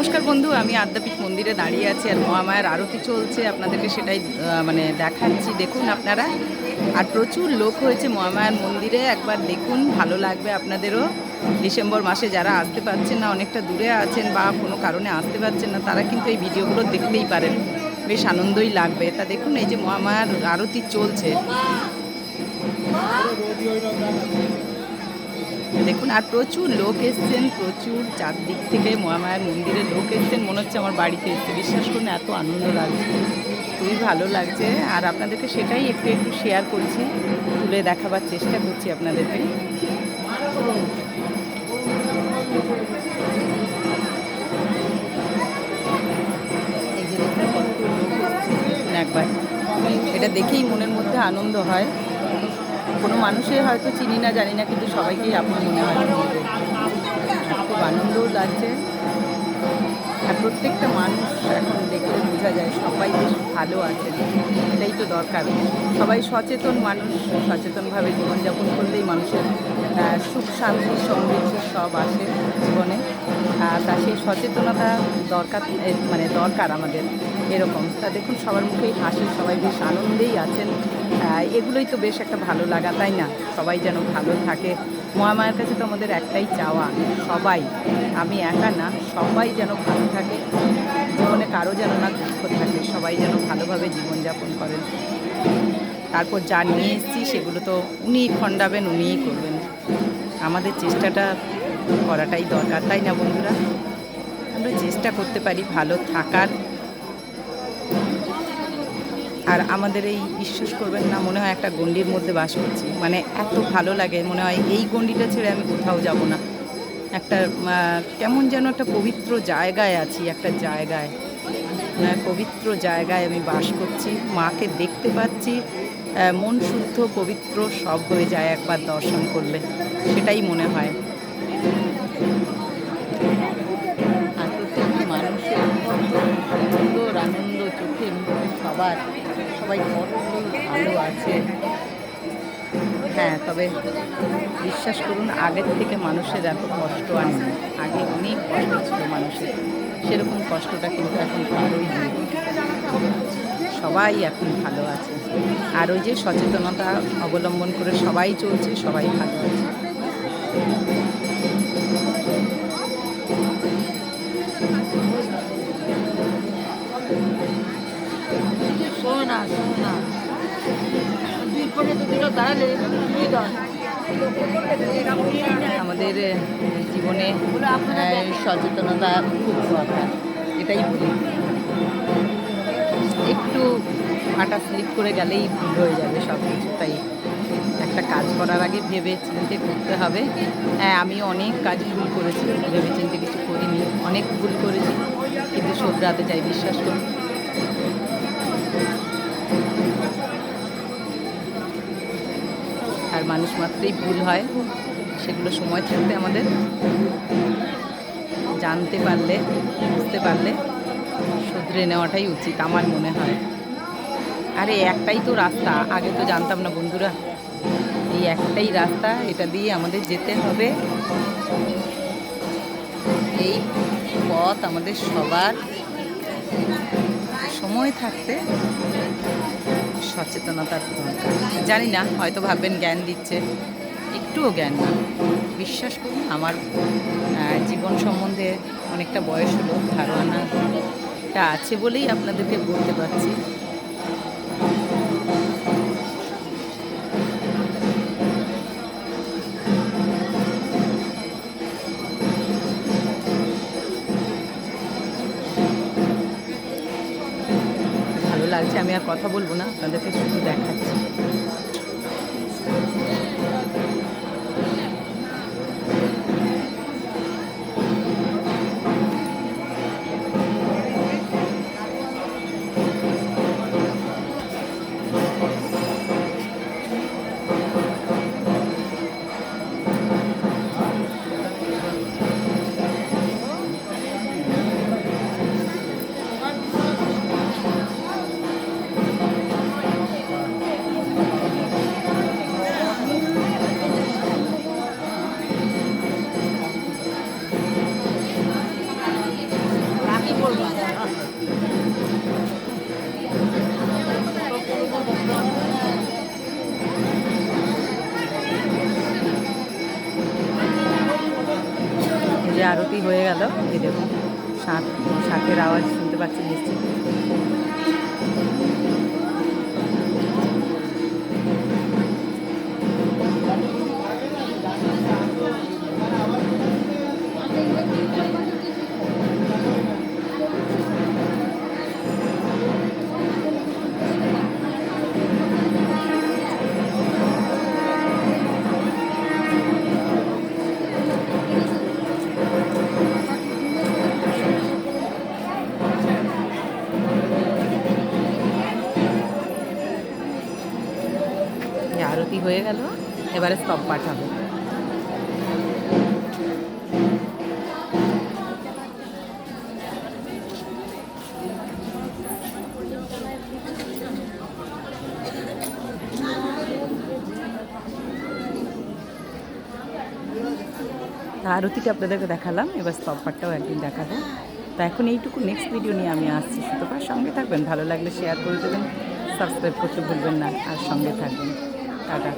নমস্কার বন্ধু, আমি আদ্যাপীঠ মন্দিরে দাঁড়িয়ে আছি আর মহামায়ার আরতি চলছে। আপনাদেরকে সেটাই মানে দেখাচ্ছি। দেখুন আপনারা, আর প্রচুর লোক হয়েছে মহামায়ার মন্দিরে। একবার দেখুন, ভালো লাগবে আপনাদেরও। ডিসেম্বর মাসে যারা আসতে পারছেন না, অনেকটা দূরে আছেন বা কোনো কারণে আসতে পারছেন না, তারা কিন্তু এই ভিডিওগুলো দেখতেই পারেন। বেশ আনন্দই লাগবে। তা দেখুন, এই যে মহামায়ার আরতি চলছে। দেখুন, আর প্রচুর লোক এসছেন, প্রচুর চারদিক থেকে মহামায়ার মন্দিরে লোক এসছেন। মনে হচ্ছে আমার বাড়িতে এসছে। বিশ্বাস করুন, এত আনন্দ লাগছে। খুবই ভালো লাগছে। আর আপনাদেরকে সেটাই একটু একটু শেয়ার করছি, তুলে দেখাবার চেষ্টা করছি আপনাদেরকে। একবার। এটা দেখেই মনের মধ্যে আনন্দ হয়। কোনো মানুষের হয়তো চিনি না, জানি না, কিন্তু সবাইকেই আপন মনে হয়। খুব আনন্দও লাগছে। আর প্রত্যেকটা মানুষ এখন দেখলে বোঝা যায় সবাই বেশ ভালো আছেন। এটাই তো দরকার। সবাই সচেতন মানুষ, সচেতনভাবে জীবনযাপন করলেই মানুষের সুখ, শান্তি, সমৃদ্ধি সব আসে জীবনে। তা সেই সচেতনতা দরকার মানে দরকার আমাদের, এরকম। তা দেখুন, সবার মুখেই হাসি, সবাই বেশ আনন্দেই আছেন। এগুলোই তো বেশ একটা ভালো লাগা, তাই না? সবাই যেন ভালো থাকে। মহামায়ের কাছে তো আমাদের একটাই চাওয়া, সবাই। আমি একা না, সবাই যেন ভালো থাকে। জীবনে কারও যেন না দুঃখ থাকে, সবাই যেন ভালোভাবে জীবনযাপন করেন। তারপর যা নিয়ে এসেছি, সেগুলো তো উনিই খণ্ডাবেন, উনিই করবেন। আমাদের চেষ্টাটা করাটাই দরকার, তাই না বন্ধুরা? আমরা চেষ্টা করতে পারি ভালো থাকার। আর আমাদের এই বিশ্বাস করবেন না, মনে হয় একটা গণ্ডির মধ্যে বাস করছি। মানে এত ভালো লাগে, মনে হয় এই গণ্ডিটা ছেড়ে আমি কোথাও যাব না। একটা কেমন যেন একটা পবিত্র জায়গায় আছি, একটা জায়গায়। পবিত্র জায়গায় আমি বাস করছি, মাকে দেখতে পাচ্ছি মন শুদ্ধ, পবিত্র, সব হয়ে যায় একবার দর্শন করলে, সেটাই মনে হয়। মানুষের আনন্দ চোখে সবার। সবাই ভালো আছে। হ্যাঁ তবে বিশ্বাস করুন, আগের থেকে মানুষের এত কষ্ট আর নেই। আগে অনেক কষ্ট ছিল মানুষের। সেরকম কষ্টটা কিন্তু এখন ভালোই নেই। সবাই এখন ভালো আছে। আর ওই যে সচেতনতা অবলম্বন করে সবাই চলছে, সবাই ভালো আছে। শোনো না না। দুই দুটো দাঁড়ালে দুই আমাদের জীবনে সচেতনতা খুব দরকার, এটাই বলি। একটু হাঁটা স্লিপ করে গেলেই ভুল হয়ে যাবে সব কিছু তাই একটা কাজ করার আগে ভেবে চিন্তে করতে হবে। হ্যাঁ আমি অনেক কাজ ভুল করেছি ভেবে চিন্তে কিছু করিনি, অনেক ভুল করেছি, কিন্তু শোধরাতে চাই বিশ্বাস করুন। আর মানুষ মাত্রই ভুল হয়, সেগুলো সময় থাকতে আমাদের জানতে পারলে, বুঝতে পারলে শুধরে নেওয়াটাই উচিত আমার মনে হয়। আরে একটাই তো রাস্তা, আগে তো জানতাম না বন্ধুরা। এই একটাই রাস্তা, এটা দিয়ে আমাদের যেতে হবে। এই পথ আমাদের সবার। সময় থাকতে সচেতনতার দরকার। জানি না, হয়তো ভাববেন জ্ঞান দিচ্ছে। একটুও জ্ঞান না। বিশ্বাস করুন, আমার জীবন সম্বন্ধে অনেকটা বয়স হলো ধারণাটা আছে বলেই আপনাদেরকে বলতে পারছি। লাগছে আমি আর কথা বলব না আপনাদেরকে শুধু দেখাচ্ছি। যে আরতি হয়ে গেল। এই দেখুন শাঁখ শাঁখের আওয়াজ শুনতে পাচ্ছি নিশ্চয়ই আরতি হয়ে গেল, এবারে স্টপ পাঠাবো। আরতিটা আপনাদেরকে দেখালাম, এবার স্তব পাঠটাও একদিন দেখাবো। তা এখন এইটুকু নেক্সট ভিডিও নিয়ে আমি আসছি। সুতরাং সঙ্গে থাকবেন, ভালো লাগলে শেয়ার করে দেবেন সাবস্ক্রাইব করতে ভুলবেন না, আর সঙ্গে থাকবেন। 好的